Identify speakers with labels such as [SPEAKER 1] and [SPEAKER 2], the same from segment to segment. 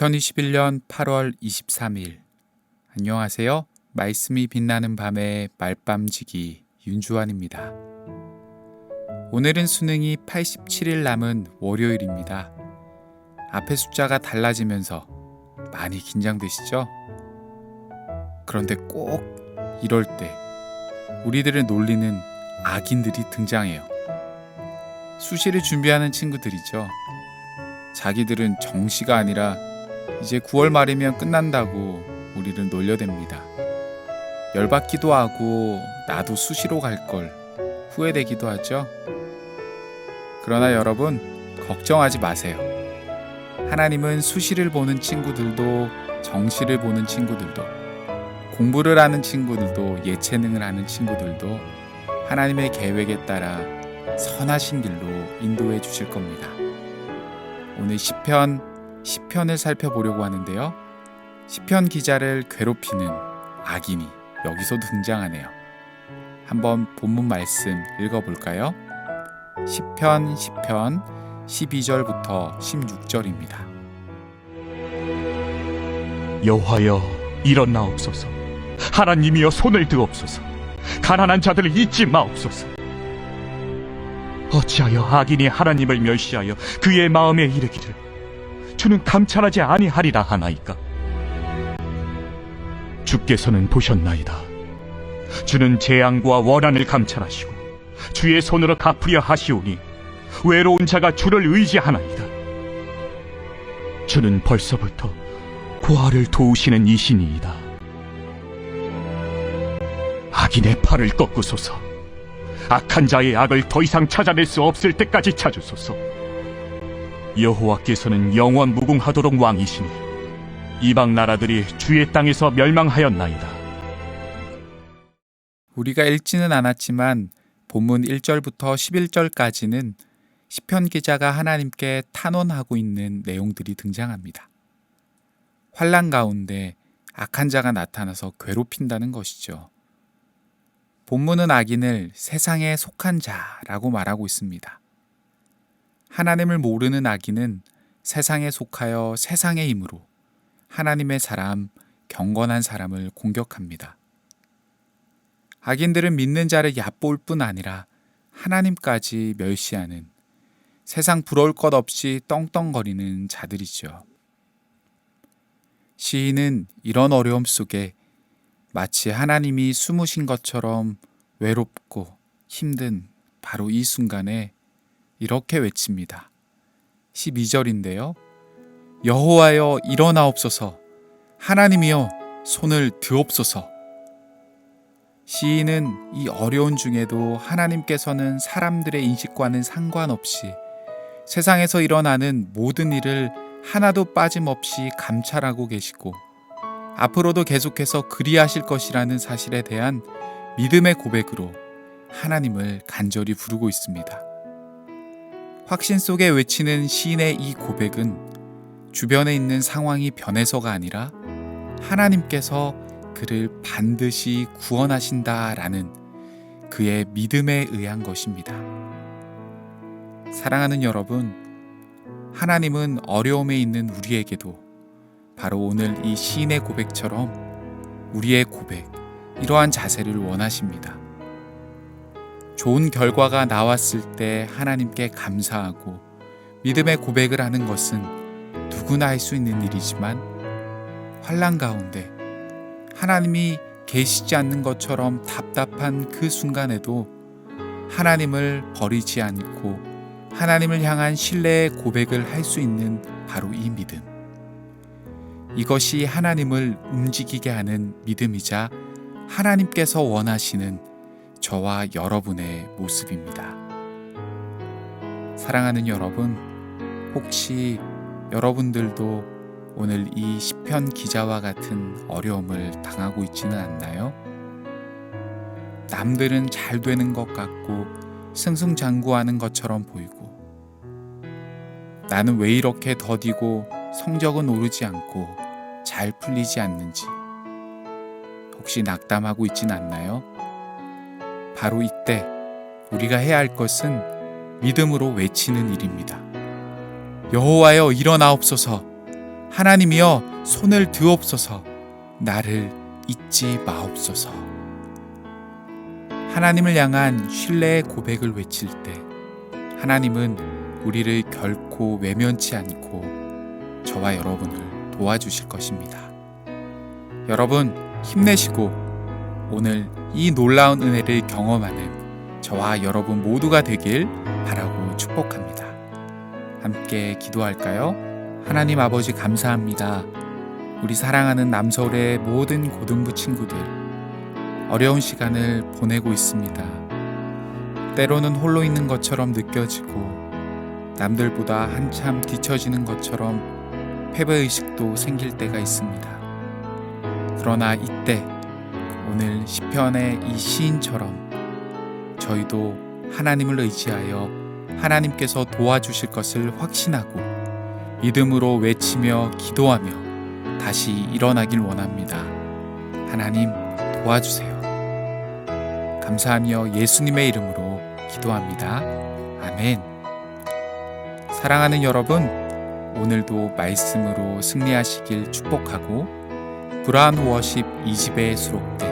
[SPEAKER 1] 2021년 8월 23일 안녕하세요. 말씀이 빛나는 밤의 말밤지기 윤주환입니다. 오늘은 수능이 87일 남은 월요일입니다. 앞에 숫자가 달라지면서 많이 긴장되시죠? 그런데 꼭 이럴 때 우리들을 놀리는 악인들이 등장해요. 수시를 준비하는 친구들이죠. 자기들은 정시가 아니라 이제 9월 말이면 끝난다고 우리를 놀려댑니다. 열받기도 하고 나도 수시로 갈 걸 후회되기도 하죠. 그러나 여러분 걱정하지 마세요. 하나님은 수시를 보는 친구들도 정시를 보는 친구들도 공부를 하는 친구들도 예체능을 하는 친구들도 하나님의 계획에 따라 선하신 길로 인도해 주실 겁니다. 오늘 시편 10편을 살펴보려고 하는데요. 시편 기자를 괴롭히는 악인이 여기서 등장하네요. 한번 본문 말씀 읽어볼까요? 시편 10편 12절부터 16절입니다.
[SPEAKER 2] 여호와여 일어나옵소서 하나님이여 손을 드옵소서 가난한 자들을 잊지 마옵소서 어찌하여 악인이 하나님을 멸시하여 그의 마음에 이르기를 주는 감찰하지 아니하리라 하나이까 주께서는 보셨나이다 주는 재앙과 원한을 감찰하시고 주의 손으로 갚으려 하시오니 외로운 자가 주를 의지하나이다 주는 벌써부터 고아를 도우시는 이신이이다. 악인의 팔을 꺾으소서. 악한 자의 악을 더 이상 찾아낼 수 없을 때까지 찾으소서. 여호와께서는 영원 무궁하도록 왕이시니 이방 나라들이 주의 땅에서 멸망하였나이다.
[SPEAKER 1] 우리가 읽지는 않았지만 본문 1절부터 11절까지는 시편 기자가 하나님께 탄원하고 있는 내용들이 등장합니다. 환란 가운데 악한 자가 나타나서 괴롭힌다는 것이죠. 본문은 악인을 세상에 속한 자라고 말하고 있습니다. 하나님을 모르는 악인은 세상에 속하여 세상의 힘으로 하나님의 사람, 경건한 사람을 공격합니다. 악인들은 믿는 자를 얕볼 뿐 아니라 하나님까지 멸시하는 세상 부러울 것 없이 떵떵거리는 자들이죠. 시인은 이런 어려움 속에 마치 하나님이 숨으신 것처럼 외롭고 힘든 바로 이 순간에 이렇게 외칩니다. 12절인데요. 여호와여 일어나옵소서 하나님이여 손을 드옵소서 시인은 이 어려운 중에도 하나님께서는 사람들의 인식과는 상관없이 세상에서 일어나는 모든 일을 하나도 빠짐없이 감찰하고 계시고 앞으로도 계속해서 그리하실 것이라는 사실에 대한 믿음의 고백으로 하나님을 간절히 부르고 있습니다. 확신 속에 외치는 시인의 이 고백은 주변에 있는 상황이 변해서가 아니라 하나님께서 그를 반드시 구원하신다라는 그의 믿음에 의한 것입니다. 사랑하는 여러분, 하나님은 어려움에 있는 우리에게도 바로 오늘 이 시인의 고백처럼 우리의 고백, 이러한 자세를 원하십니다. 좋은 결과가 나왔을 때 하나님께 감사하고 믿음의 고백을 하는 것은 누구나 할 수 있는 일이지만 환란 가운데 하나님이 계시지 않는 것처럼 답답한 그 순간에도 하나님을 버리지 않고 하나님을 향한 신뢰의 고백을 할 수 있는 바로 이 믿음. 이것이 하나님을 움직이게 하는 믿음이자 하나님께서 원하시는 저와 여러분의 모습입니다. 사랑하는 여러분, 혹시 여러분들도 오늘 이 시편 기자와 같은 어려움을 당하고 있지는 않나요? 남들은 잘 되는 것 같고 승승장구하는 것처럼 보이고 나는 왜 이렇게 더디고 성적은 오르지 않고 잘 풀리지 않는지 혹시 낙담하고 있진 않나요? 바로 이때 우리가 해야 할 것은 믿음으로 외치는 일입니다. 여호와여 일어나옵소서 하나님이여 손을 드옵소서 나를 잊지 마옵소서 하나님을 향한 신뢰의 고백을 외칠 때 하나님은 우리를 결코 외면치 않고 저와 여러분을 도와주실 것입니다. 여러분 힘내시고 오늘 이 놀라운 은혜를 경험하는 저와 여러분 모두가 되길 바라고 축복합니다. 함께 기도할까요? 하나님 아버지 감사합니다. 우리 사랑하는 남서울의 모든 고등부 친구들 어려운 시간을 보내고 있습니다. 때로는 홀로 있는 것처럼 느껴지고 남들보다 한참 뒤처지는 것처럼 패배의식도 생길 때가 있습니다. 그러나 이때 오늘 시편의 이 시인처럼 저희도 하나님을 의지하여 하나님께서 도와주실 것을 확신하고 믿음으로 외치며 기도하며 다시 일어나길 원합니다. 하나님 도와주세요. 감사하며 예수님의 이름으로 기도합니다. 아멘. 사랑하는 여러분, 오늘도 말씀으로 승리하시길 축복하고 브라운 워십 2집에 수록된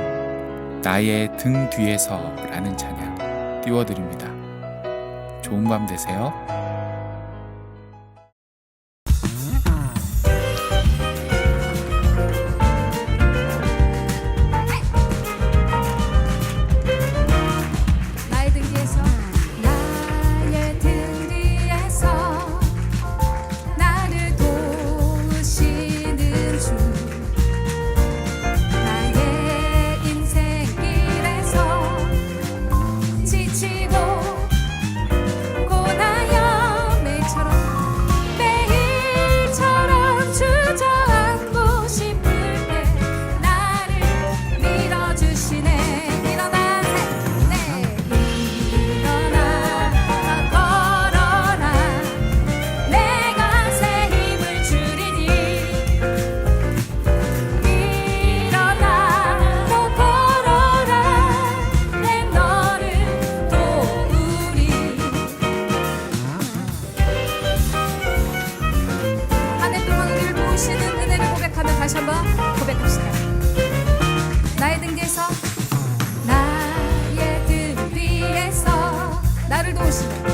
[SPEAKER 1] 나의 등 뒤에서라는 찬양 띄워드립니다. 좋은 밤 되세요.
[SPEAKER 3] 다시 한번 고백합시다. 나의 등 뒤에서 나의 등 뒤에서 나를 도우시네.